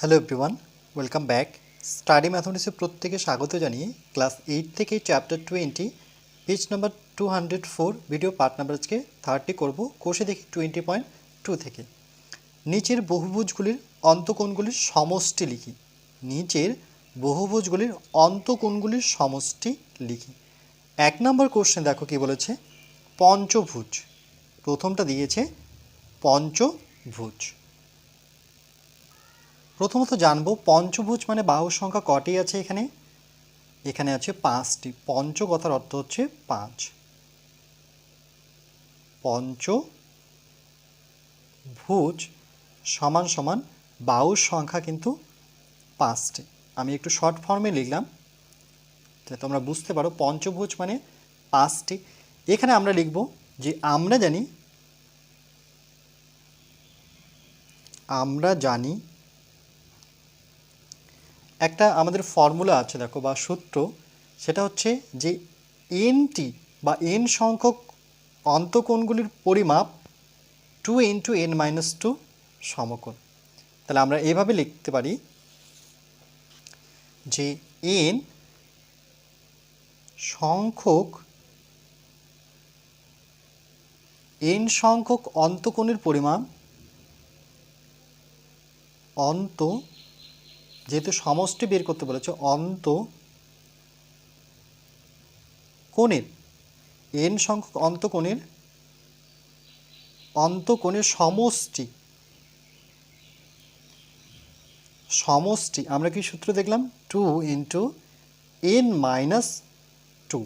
Hello everyone welcome back study ম্যাথমেটিক্সে প্রত্যেকে স্বাগত জানিয়ে ক্লাস এইট থেকে chapter twenty page number two hundred four video part number আজকে thirty করব। কোষে দেখি টোয়েন্টি পয়েন্ট টু থেকে। নিচের বহুভুজগুলির অন্তকোণগুলির সমষ্টি লিখি। নিচের বহুভুজগুলির অন্তকোণগুলির সমষ্টি লিখি। এক নম্বর কোশ্চেন দেখো কি বলেছে? পঞ্চভুজ। প্রথমটা দিয়েছে পঞ্চভুজ। প্রথমত জানব, পঞ্চভুজ মানে বাহুর সংখ্যা কটি আছে এখানে? এখানে আছে পাঁচটি। পঞ্চ কথার অর্থ হচ্ছে পাঁচ। পঞ্চ ভুজ সমান সমান বাহুর সংখ্যা কিন্তু পাঁচটি। আমি একটু শর্ট ফর্মে লিখলাম যাতে তোমরা বুঝতে পারো পঞ্চভুজ মানে পাঁচটি। এখানে আমরা লিখব যে আমরা জানি আমরা জানি একটা আমাদের ফর্মুলা আছে দেখো বা সূত্র, সেটা হচ্ছে যে এনটি বা এন সংখ্যক অন্তকোণগুলির পরিমাপ two into n minus two সমকোণ। তাহলে আমরা এভাবে লিখতে পারি যে এন সংখ্যক এন সংখ্যক অন্তকোণের পরিমাণ অন্ত যেহেতু সমষ্টি বের করতে বলেছে, অন্ত কোণের এন সংখ্যক অন্তকোণের অন্তকোণের সমষ্টি সমষ্টি, আমরা কি সূত্র দেখলাম? Two into n minus two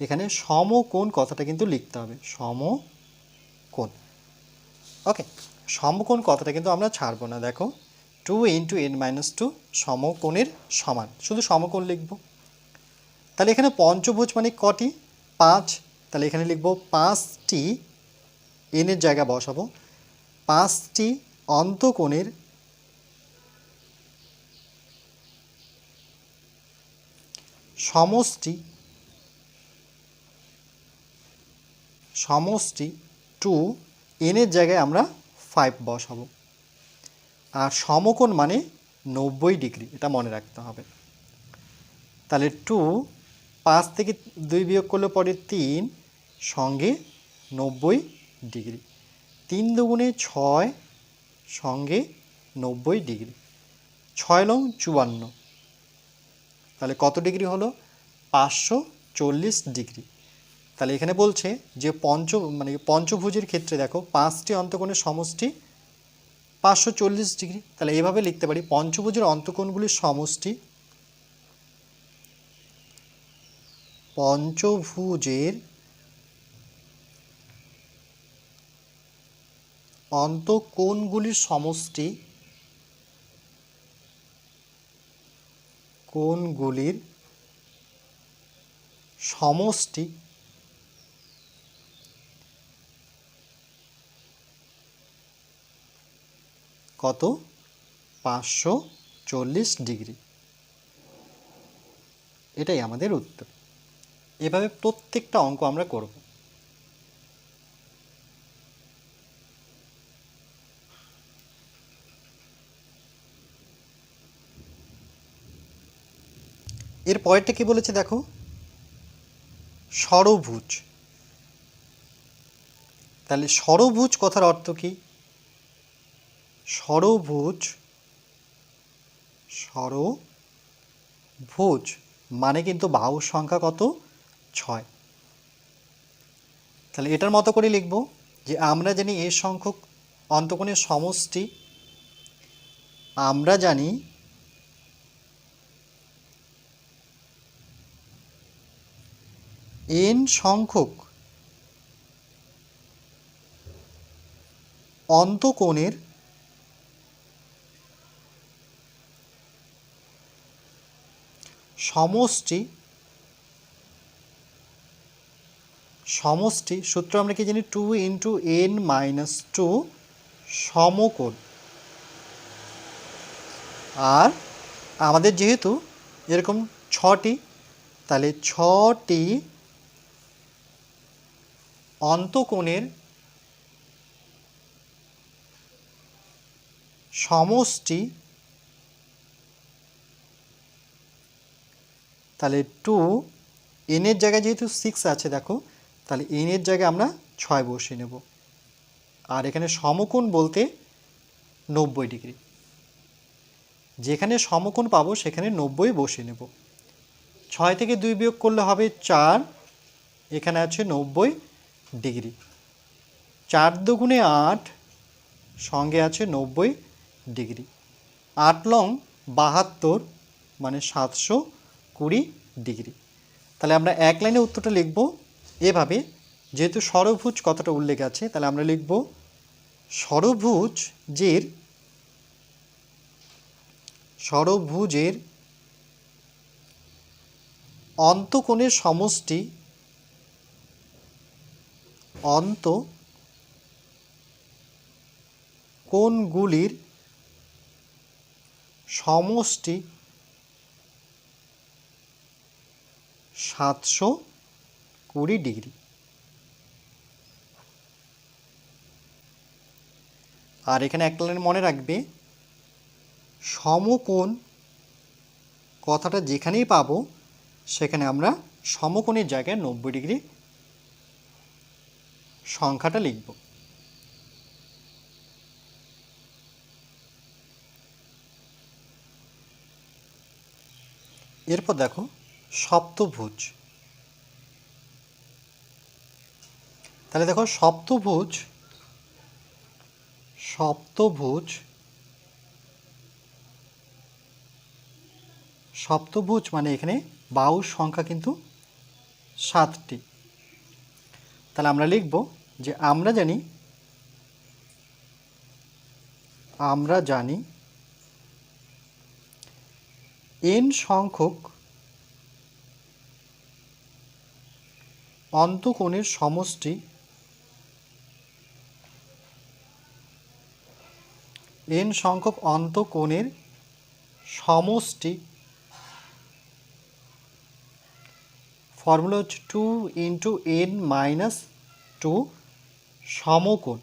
এখানে সমকোণ কথাটা কিন্তু লিখতে হবে, সমকোণ। ওকে সমকোণ কথাটা কিন্তু আমরা ছাড়বো না, দেখো। Two into n minus two সমকোণের সমান। শুধু সমকোণ লিখব। তাহলে এখানে পঞ্চভুজ মানে কটি? পাঁচ। তাহলে এখানে লিখব, পাঁচটি এনের জায়গা বসাবো। পাঁচটি অন্তকোণের সমষ্টি সমষ্টি টু এনের জায়গায় আমরা ফাইভ বসাবো। আর সমকোণ মানে নব্বই ডিগ্রি, এটা মনে রাখতে হবে। তাহলে টু পাঁচ থেকে দুই বিয়োগ করলে পরে তিন, সঙ্গে নব্বই ডিগ্রি। তিন দুগুণে ছয়, সঙ্গে নব্বই ডিগ্রি। ছয় লং চুয়ান্ন। তাহলে কত ডিগ্রি হলো? পাঁচশো চল্লিশ ডিগ্রি। তাহলে এখানে বলছে যে পঞ্চ মানে পঞ্চভুজের ক্ষেত্রে দেখো, পাঁচটি অন্তকোণের সমষ্টি পাঁচশো চল্লিশ ডিগ্রি। তাহলে এইভাবে লিখতে পারি। পঞ্চভুজের অন্তকোণগুলির সমষ্টি। পঞ্চভুজের অন্তকোণগুলির সমষ্টি। কোণগুলির সমষ্টি। কত? পাঁচশো চল্লিশ ডিগ্রি। এটাই আমাদের উত্তর। এভাবে প্রত্যেকটা অঙ্ক আমরা করব। এর পরেরটা কি বলেছে দেখো? ষড়ভুজ তাহলে ষড়ভুজ কথার অর্থ কি? ষড়ভুজ ষড়ভুজ মানে কিন্তু বাহুর সংখ্যা কত? ছয়। তাহলে এটার মতো করে লিখব যে আমরা জানি এ সংখ্যক অন্তকোণের সমষ্টি, আমরা জানি এন সংখ্যক অন্তকোণের সমষ্টি সমষ্টি, সূত্র আমরা কি জানি? Two into n minus two সমকোণ। আর আমাদের যেহেতু এরকম ছটি, তাহলে ছটি অন্তকোণের সমষ্টি তাহলে টু এনের জায়গায় যেহেতু সিক্স আছে, দেখো, তাহলে এনের জায়গায় আমরা ছয় বসিয়ে নেব। আর এখানে সমকোণ বলতে নব্বই ডিগ্রি। যেখানে সমকোণ পাবো, সেখানে নব্বই বসিয়ে নেব। ছয় থেকে দুই বিয়োগ করলে হবে চার, এখানে আছে নব্বই ডিগ্রি। চার দুগুণে আট, সঙ্গে আছে নব্বই ডিগ্রি। আট লং বাহাত্তর মানে সাতশো কুড়ি ডিগ্রি। তাহলে আমরা এক লাইনে উত্তরটা লিখব এভাবে। যেহেতু ষড়ভুজ কতটা উল্লেখ আছে, তাহলে আমরা লিখব ষড়ভুজ যের ষড়ভুজের অন্তকোণের সমষ্টি অন্ত কোণগুলির সমষ্টি সাতশো কুড়ি ডিগ্রি। আর এখানে একটা লাইন মনে রাখবে, সমকোণ কথাটা যেখানেই পাবো, সেখানে আমরা সমকোণের জায়গায় নব্বই ডিগ্রি সংখ্যাটা লিখব। এরপর দেখো সপ্তভুজ। তাহলে দেখো সপ্তভুজ সপ্তভুজ সপ্তভুজ মানে এখানে বাহুর সংখ্যা কিন্তু সাতটি। তাহলে আমরা লিখব যে আমরা জানি আমরা জানি এন সংখ্যক অন্তকোণের সমষ্টি এন সংখ্যক অন্তকোণের সমষ্টি ফর্মুলা হচ্ছে two into n minus two সমকোণ।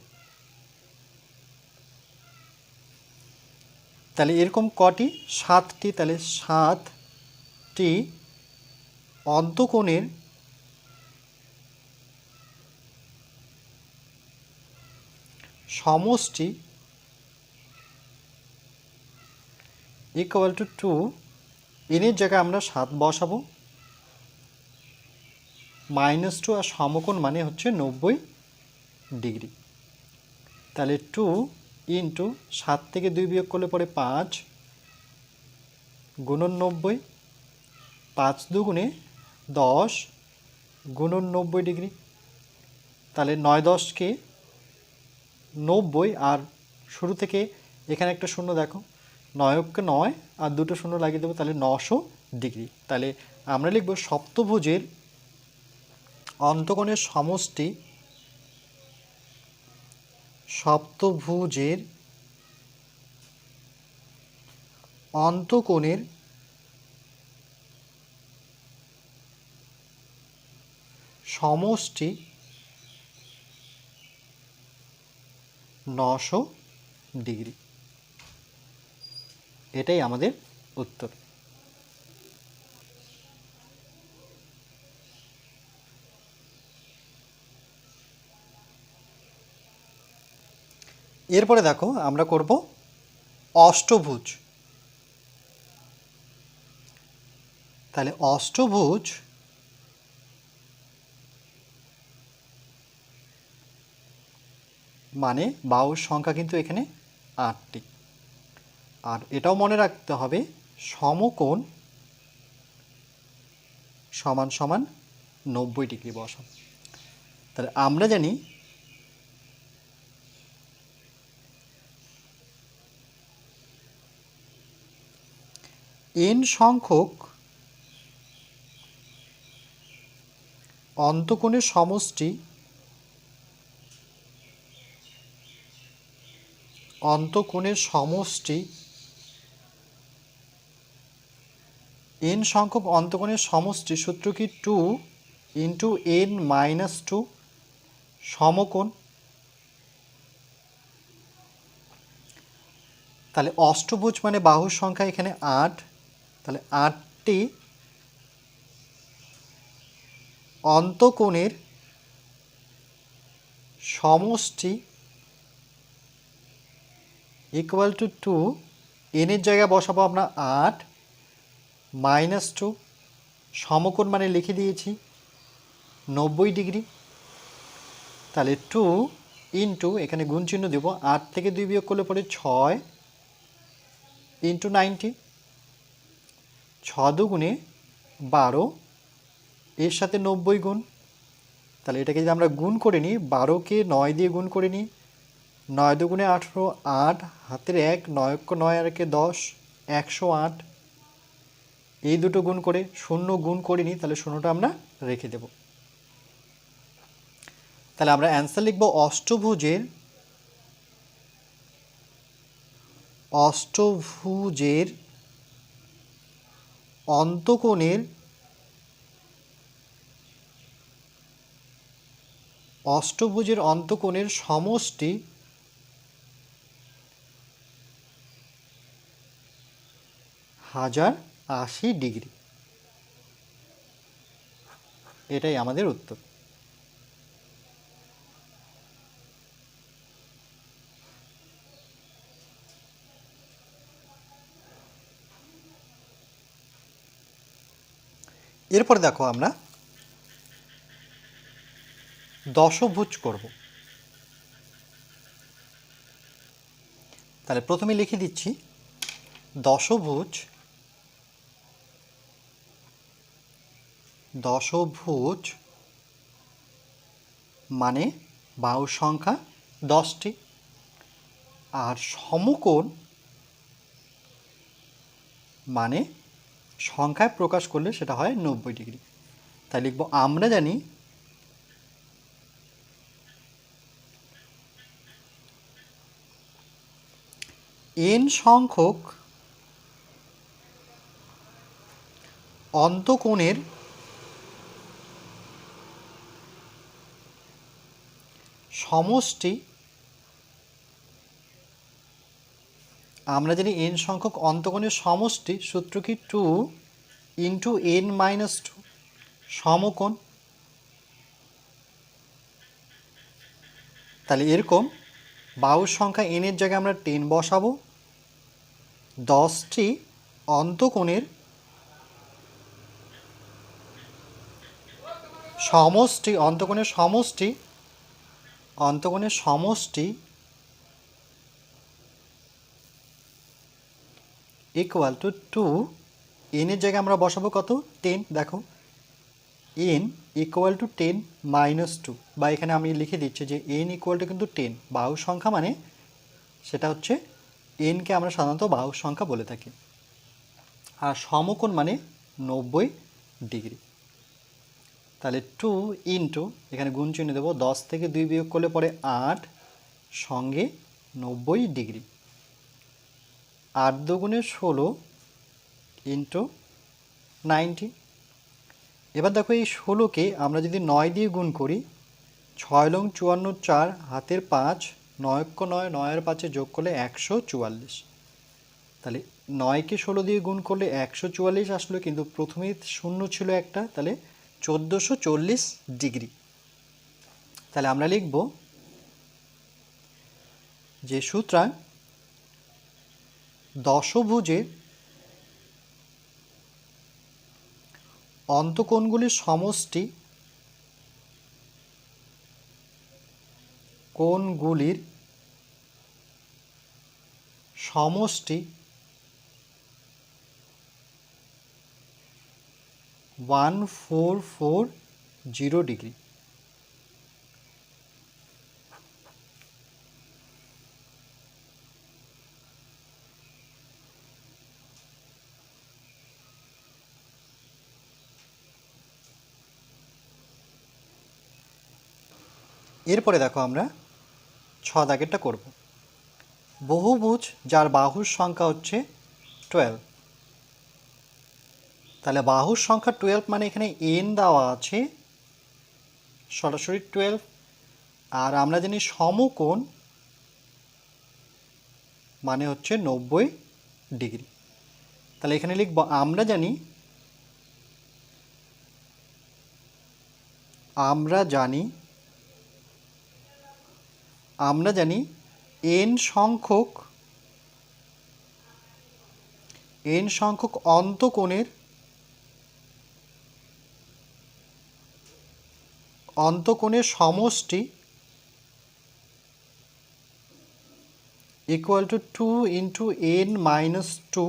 তাহলে এরকম কটি? সাতটি। তাহলে সাতটি অন্তকোণের সমষ্টি ইকুয়াল টু টু এনের জায়গায় আমরা সাত বসাবো। মাইনাস টু আর সমকোণ মানে হচ্ছে নব্বই ডিগ্রি। তাহলে টু ইন্টু সাত থেকে দুই বিয়োগ করলে পরে পাঁচ, গুণন নব্বই, পাঁচ দুগুণে দশ, গুণন নব্বই ডিগ্রি। তাহলে নয় দশকে নব্বই, আর শুরু থেকে এখানে একটা শূন্য দেখো। নয়ককে নয় আর দুটো শূন্য লাগিয়ে দেবো, তাহলে নশো ডিগ্রি। তাহলে আমরা লিখব সপ্তভুজের অন্তকোণের সমষ্টি সপ্তভুজের অন্তকোণের সমষ্টি নশো ডিগ্রি। এটাই আমাদের উত্তর। এরপরে দেখো আমরা করব অষ্টভুজ। তাহলে অষ্টভুজ মানে বাহুর সংখ্যা কিন্তু এখানে আটটি। আর এটাও মনে রাখতে হবে, সমকোণ সমান সমান নব্বই ডিগ্রি বসান। তাহলে আমরা জানি এন সংখ্যক অন্তকোণের সমষ্টি অন্তকোণের সমষ্টি এন সংখ্যক অন্তকোণের সমষ্টি সূত্র কি two into n minus two সমকোণ? তাহলে অষ্টভুজ মানে বাহুর সংখ্যা এখানে আট। তাহলে আটটি অন্তকোণের সমষ্টি ইকুয়াল টু টু এনের জায়গায় বসাবো আমরা আট মাইনাস টু সমকোণ মানে লিখে দিয়েছি, নব্বই ডিগ্রি। তাহলে টু ইন্টু এখানে গুণ চিহ্ন দেব, আট থেকে দুই বিয়োগ করলে পরে ছয় ইন্টু নাইনটি ছ দুগুণে বারো, এর সাথে নব্বই গুণ। তাহলে এটাকে যদি আমরা গুণ করে নিই, বারোকে নয় দিয়ে গুণ করে নিই নয় দুগুণে আঠেরো, আট, হাতের এক, নয় নয় আর একে দশ, একশো আট। এই দুটো গুণ করে শূন্য গুণ করিনি, তাহলে শূন্যটা আমরা রেখে দেব। তাহলে আমরা অ্যান্সার লিখব অষ্টভুজের অষ্টভুজের অন্তকোণের অষ্টভুজের অন্তকোণের সমষ্টি হাজার আশি ডিগ্রি। এটাই আমাদের উত্তর। এরপরে দেখো আমরা দশভুজ করব। তাহলে প্রথমে লিখে দিচ্ছি দশভুজ দশভুজ মানে বাহু সংখ্যা দশটি। আর সমকোণ মানে সংখ্যায় প্রকাশ করলে সেটা হয় নব্বই ডিগ্রি। তাই লিখব, আমরা জানি এন সংখ্যক অন্তকোণের সমষ্টি, আমরা জানি এন সংখ্যক অন্তকোণের সমষ্টি, সূত্র কি two into n minus two সমকোণ। তাহলে এরকম বাহুর সংখ্যা এনের জায়গায় আমরা টেন বসাবো। দশটি অন্তকোণের সমষ্টি অন্তকোণের সমষ্টি অন্তকোণের সমষ্টি ইকুয়াল টু টু এনের জায়গায় আমরা বসাবো কত? টেন দেখো। N equal to ten minus two বা এখানে আমি লিখে দিচ্ছি যে এন ইকুয়াল টু কিন্তু টেন বাহু সংখ্যা মানে সেটা হচ্ছে এনকে আমরা সাধারণত বাহু সংখ্যা বলে থাকি। আর সমকোণ মানে নব্বই ডিগ্রি। তাহলে টু ইন্টু এখানে গুণ চিহ্ন দেবো, দশ থেকে দুই বিয়োগ করলে পরে আট, সঙ্গে নব্বই ডিগ্রি। আট দুগুণে ষোলো ইন্টু নাইনটি এবার দেখো এই ষোলোকে আমরা যদি নয় দিয়ে গুণ করি, ছয় লং চুয়ান্ন চার, হাতের পাঁচ নয়ক্য নয় নয়ের পাঁচে যোগ করলে একশো চুয়াল্লিশ। তাহলে নয়কে ষোলো দিয়ে গুণ করলে একশো চুয়াল্লিশ আসলো, কিন্তু প্রথমেই শূন্য ছিল একটা, তাহলে চোদ্দোশো চল্লিশ ডিগ্রি। তাহলে আমরা লিখব যে সুতরাং দশভুজের অন্তকোণগুলির সমষ্টি কোণগুলির সমষ্টি one four four zero degree এরপরে দেখো আমরা ছ দাগেরটা করব। বহুভুজ যার বাহুর সংখ্যা হচ্ছে টুয়েলভ তাহলে বাহুর সংখ্যা টুয়েলভ মানে এখানে এন দেওয়া আছে, সরাসরি টুয়েলভ আর আমরা জানি সমকোণ মানে হচ্ছে নব্বই ডিগ্রি। তাহলে এখানে লিখব, আমরা জানি আমরা জানি আমরা জানি এন সংখ্যক এন সংখ্যক অন্তকোণের অন্তকোণের সমষ্টি equal to two into n minus two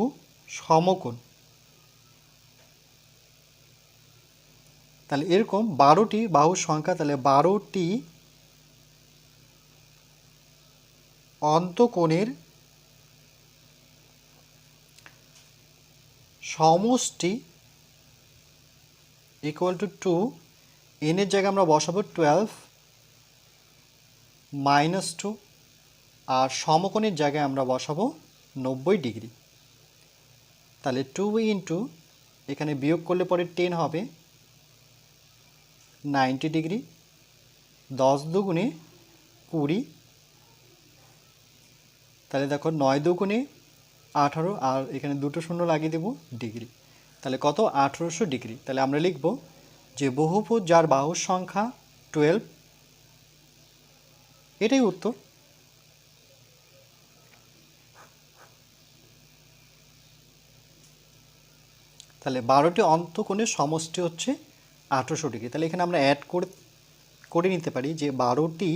সমকোণ। তাহলে এরকম বারোটি বাহুর সংখ্যা, তাহলে বারোটি অন্তকোণের সমষ্টি ইকুয়াল টু টু এনের জায়গায় আমরা বসাবো টুয়েলভ মাইনাস টু আর সমকোণের জায়গায় আমরা বসাবো নব্বই ডিগ্রি। তাহলে টু ইন্টু এখানে বিয়োগ করলে পরে টেন হবে নাইনটি ডিগ্রি, দশ দুগুণে কুড়ি, তাহলে দেখো নয় দুগুণে আঠারো, আর এখানে দুটো শূন্য লাগিয়ে দেব ডিগ্রি। তাহলে কত? আঠেরোশো ডিগ্রি। তাহলে আমরা লিখব যে বহুপদ যার বাহুর সংখ্যা টুয়েলভ এটাই উত্তর। তাহলে বারোটি অন্তকোণের সমষ্টি হচ্ছে আঠেরোশো ডিগ্রি। তাহলে এখানে আমরা অ্যাড করে করে নিতে পারি যে বারোটি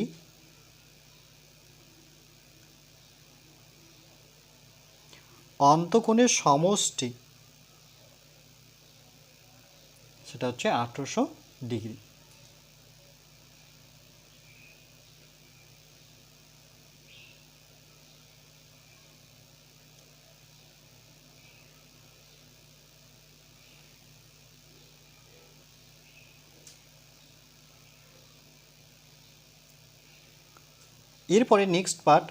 অন্তকোণের সমষ্টি সেটা হচ্ছে আঠেরোশো ডিগ্রি। এরপরে next part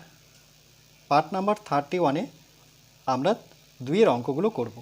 part number thirty ওয়ানে আমরা দুইয়ের অঙ্কগুলো করব।